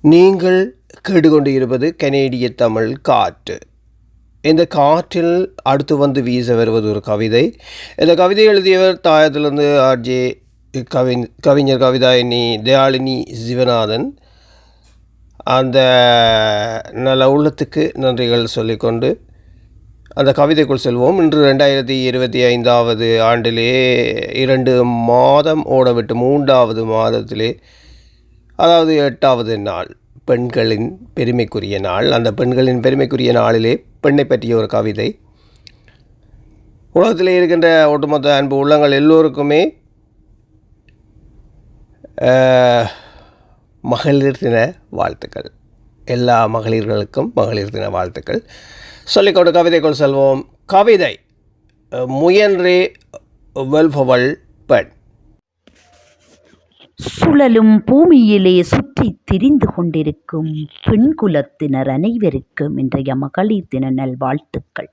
நீங்கள் கேட்டுக்கொண்டு இருப்பது கனேடிய தமிழ் காற்று. இந்த காற்றில் அடுத்து வந்து வீச வருவது ஒரு கவிதை. இந்த கவிதை எழுதியவர் தாயத்திலிருந்து ஆர்ஜே கவி கவிஞர் கவிதாயினி தயாளினி சிவநாதன். அந்த நல்ல உள்ளத்துக்கு நன்றிகள் சொல்லிக்கொண்டு அந்த கவிதைக்குள் செல்வோம். இன்று ரெண்டாயிரத்தி இருபத்தி ஐந்தாவது ஆண்டிலே இரண்டு மாதம் ஓடவிட்டு மூன்றாவது மாதத்திலே அதாவது எட்டாவது நாள் பெண்களின் பெருமைக்குரிய நாள். அந்த பெண்களின் பெருமைக்குரிய நாளிலே பெண்ணை பற்றிய ஒரு கவிதை. உலகத்தில் இருக்கின்ற ஒட்டுமொத்த அன்பு உள்ளங்கள் எல்லோருக்குமே மகளிர் தின வாழ்த்துக்கள். எல்லா மகளிர்களுக்கும் மகளிர் தின வாழ்த்துக்கள். சொல்லிக்கொண்டு கவிதைக்குள் செல்வோம். கவிதை முயன்றே வெல்பவள் பெண். சுழலும் பூமியிலே சுற்றித் திரிந்து கொண்டிருக்கும் பெண்குலத்தினர் அனைவருக்கும் இன்றைய மகளிர் தின நல்வாழ்த்துக்கள்.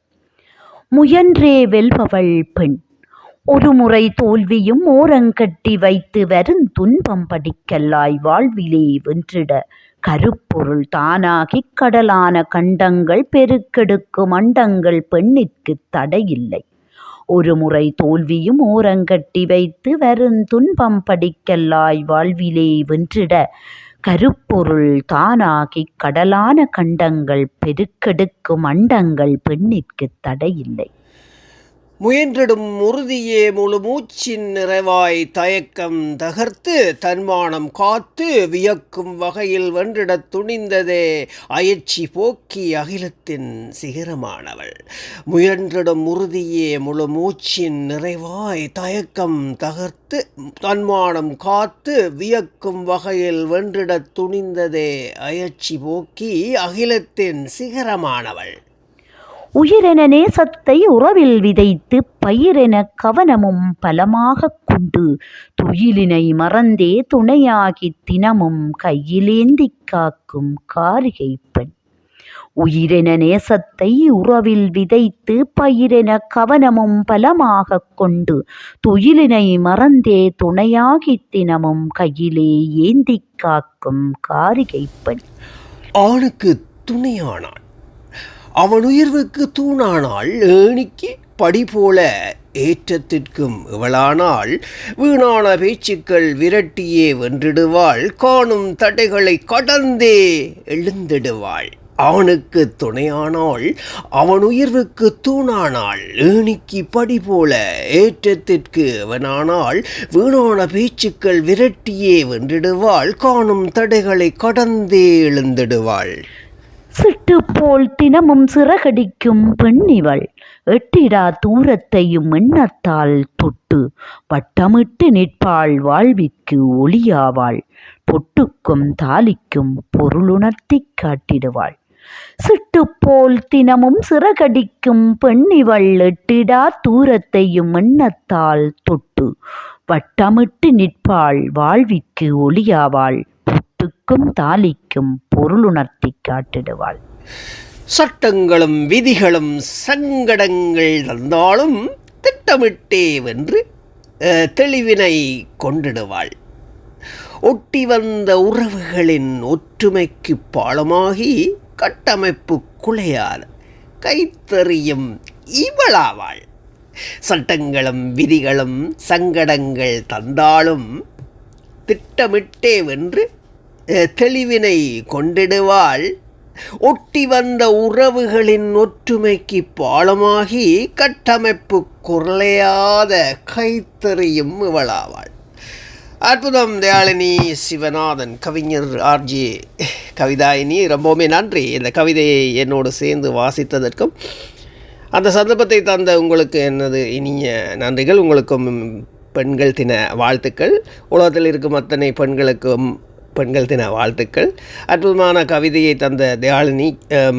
முயன்றே வெல்பவள் பெண். ஒரு முறை தோல்வியும் ஓரங்கட்டி வைத்து வரும் துன்பம் படிக்கல்லாய் வாழ்விலே வென்றிட கருப்பொருள் தானாகிக் கடலான கண்டங்கள் பெருக்கெடுக்கும் அண்டங்கள் பெண்ணிற்கு தடையில்லை. ஒரு முறை தோல்வியும் ஓரங்கட்டி வைத்து வரும் துன்பம் படிக்கல்லாய் வாழ்விலே வென்றிட கருப்பொருள் தானாகிக் கடலான கண்டங்கள் பெருக்கெடுக்கும் அண்டங்கள் பெண்ணிற்கு தடையில்லை. முயன்றிடும் உறுதியே முழு மூச்சின் நிறைவாய் தயக்கம் தகர்த்து தன்மானம் காத்து வியக்கும் வகையில் வென்றிடத் துணிந்ததே அயற்சி போக்கி அகிலத்தின் சிகரமானவள். முயன்றிடும் உறுதியே முழு மூச்சின் நிறைவாய் தயக்கம் தகர்த்து தன்மானம் காத்து வியக்கும் வகையில் வென்றிடத் துணிந்ததே அயற்சி போக்கி அகிலத்தின் சிகரமானவள். உயிரென நேசத்தை உறவில் விதைத்து பயிரென கவனமும் பலமாக கொண்டு துயிலினை மறந்தே துணையாகி தினமும் கையிலேந்தி காக்கும் காரிகை பெண் உயிரென நேசத்தை உறவில் விதைத்து பயிரென கவனமும் பலமாக கொண்டு துயிலினை மறந்தே துணையாகி தினமும் கையிலே ஏந்தி காக்கும் காரிகை பெண் ஆணுக்கு துணையானாள். அவன் உயர்வுக்கு தூணானாள் ஏணிக்கு படி போல ஏற்றத்திற்கும் இவளானால் வீணான பேச்சுக்கள் விரட்டியே வென்றிடுவாள். காணும் தடைகளை கடந்தே எழுந்திடுவாள். அவனுக்கு துணையானாள் அவன் உயர்வுக்கு தூணானாள் ஏணிக்கு படி போல ஏற்றத்திற்கு அவனானால் வீணான பேச்சுக்கள் விரட்டியே வென்றிடுவாள். காணும் தடைகளை கடந்தே எழுந்திடுவாள். சிட்டு போல் தினமும் சிறகடிக்கும் பெண்ணிவள். எட்டிடா தூரத்தையும் எண்ணத்தால் தொட்டு வட்டமிட்டு நிற்பாள் வாழ்விற்கு ஒளியாவாள். பொட்டுக்கும் தாலிக்கும் பொருளுணர்த்திக் காட்டிடுவாள். சிட்டு போல் தினமும் சிறகடிக்கும் பெண்ணிவள் எட்டிடா தூரத்தையும் எண்ணத்தால் தொட்டு வட்டமிட்டு நிற்பாள் வாழ்விற்கு ஒளியாவாள். பொட்டுக்கும் தாலிக்கும் பொருளுணர்த்திக் காட்டிடுவாள். சட்டங்களும் விதிகளும் சங்கடங்கள் தந்தாலும் திட்டமிட்டே வென்று தெளிவினை கொண்டிடுவாள். ஒட்டி வந்த உறவுகளின் ஒற்றுமைக்கு பாலமாகி கட்டமைப்பு குலையாத கைத்தறியும் இவளாவாள். சட்டங்களும் விதிகளும் சங்கடங்கள் தந்தாலும் திட்டமிட்டே வென்று தெளிவினை கொண்டிடுவாள். ஒட்டி வந்த உறவுகளின் ஒற்றுமைக்கு பாலமாகி கட்டமைப்பு குறையாத கைத்தறியும் இவளாவாள். அற்புதம் தயாளினி சிவநாதன் கவிஞர் ஆர்ஜி கவிதாயினி ரொம்பவுமே நன்றி. இந்த கவிதையை என்னோடு சேர்ந்து வாசித்ததற்கும் அந்த சந்தர்ப்பத்தை தந்த உங்களுக்கு எனது இனிய நன்றிகள். உங்களுக்கும் பெண்கள் தின வாழ்த்துக்கள். உலகத்தில் இருக்கும் அத்தனை பெண்களுக்கும் பெண்கள் தின வாழ்த்துக்கள். அற்புதமான கவிதையை தந்த தயாளினி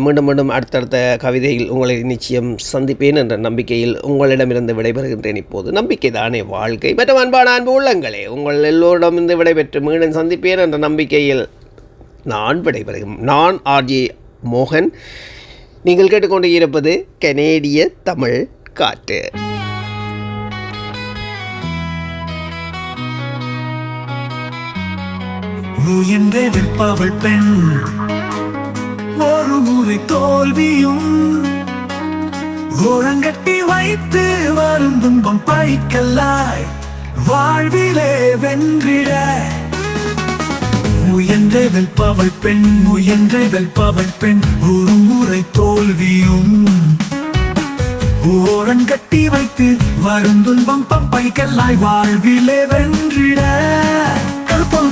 மீண்டும் மீண்டும் அடுத்தடுத்த கவிதையில் உங்களை நிச்சயம் சந்திப்பேன் என்ற நம்பிக்கையில் உங்களிடமிருந்து விடைபெறுகின்றேன் இப்போது. நம்பிக்கை தானே வாழ்க்கை. மற்றும் அன்பான அன்பு உள்ளங்களே உங்கள் எல்லோரிடமிருந்து விடைபெற்று மீண்டும் சந்திப்பேன் என்ற நம்பிக்கையில் நான் விடைபெறுகிறேன் நான் ஆர்ஜே மோகன். நீங்கள் கேட்டுக்கொண்டு இருப்பது கனேடிய தமிழ் காற்று. முயன்றே விற்பவள் பெண்? ஒரு முறை தோல்வியும் ஓரங்கட்டி வைத்து வரும் துன்பம் பைக்கல்லாய் வாழ்விலே வென்றிட. முயன்றே வெல்பவள் பெண் முயன்றே வெல்பவள் பெண் ஒரு முறை தோல்வியும் ஓரம் கட்டி வைத்து வரும் துன்பம் பம்பைக்கல்லாய் வாழ்விலே வென்றிட. கருப்பம்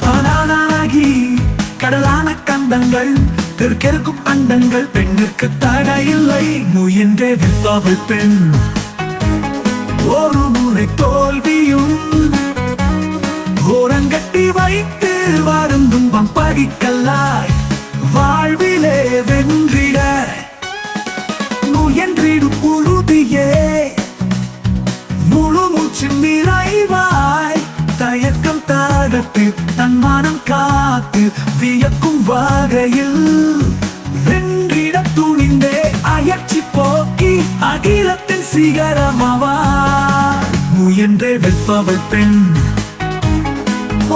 அழகி கடலான கந்தங்கள் தெற்கெருக்கும் அண்டங்கள் பெண்ணிற்கு தடை இல்லை. முயன்றே வெல்பவள் பெண். ஒரு முறை தோல்வியும் ஓரங்கட்டி வைத்து வருந்தும் துன்பம் வாழ்விலே வென்றிட முயன்றிடு புழுதியே முழு மூச்சு நிறைவாய் தாகத்து தன்மானம் காத்து வியக்கும் வகையில் வென்றிட துணிந்தே அயற்சி போக்கி அகிலத்தின் சிகரமவா? முயன்றே வெல்பவள் பெண்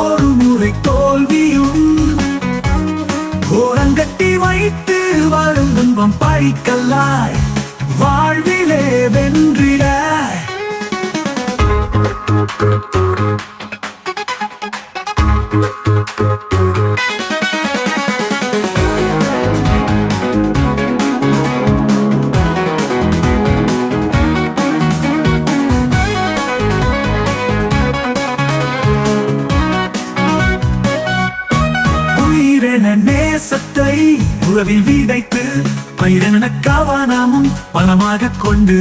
ஒரு முறை தோல்வியும் ஓரங்கட்டி வைத்து வாழும் துன்பம் பழிக்கல்லாய் வாழ்விலே வென்றிட. சத்தை உறவில் விதைத்து பயிரென கவனமும் பலமாக கொண்டு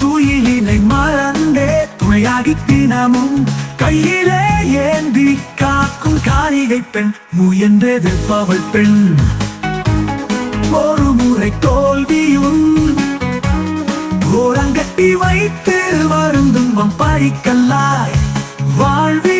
தூயிலினை மறந்தே துணையாகி தினமும் கையிலே ஏந்தி காக்கும் காரிகை பெண் முயன்றது பவள் பெண். ஒரு முறை தோல்வியும் ஓரங்கட்டி வைத்து வரும் துன்பம் பழிக்கல்லாய் வாழ்விலே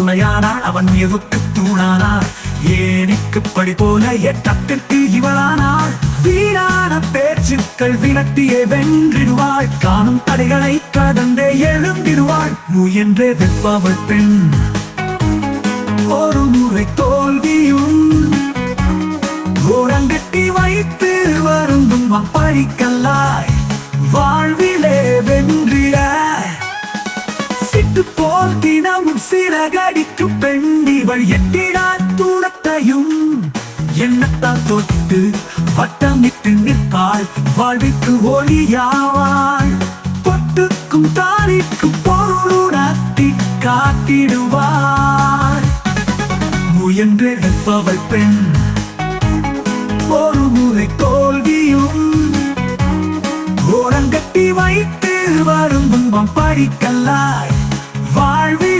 ஆணுக்கு அவன் எதுக்கு தூணானார் ஏனிக்கு படி போல எட்டத்திற்கு இவளானார் வீணான பேச்சுக்கள் விரட்டியே வென்றிடுவாள். காணும் தடைகளை கடந்தே எழுந்திடுவாள். முயன்றே வெப்பவள் பெண். ஒரு முறை தோல் எண்ணத்தால் தொட்டு வட்டமிட்டு நிற்பாள் வாழ்விற்கு ஒளியாவாள் பொட்டுக்கும் தாரிக்கும் பொருளுணர்த்தி காட்டிடுவாள். முயன்று நிற்பவள் பெண் ஒரு முறை தோல்வியும் ஓரங்கட்டி வைத்து வரும் துன்பம் வாழ்வில்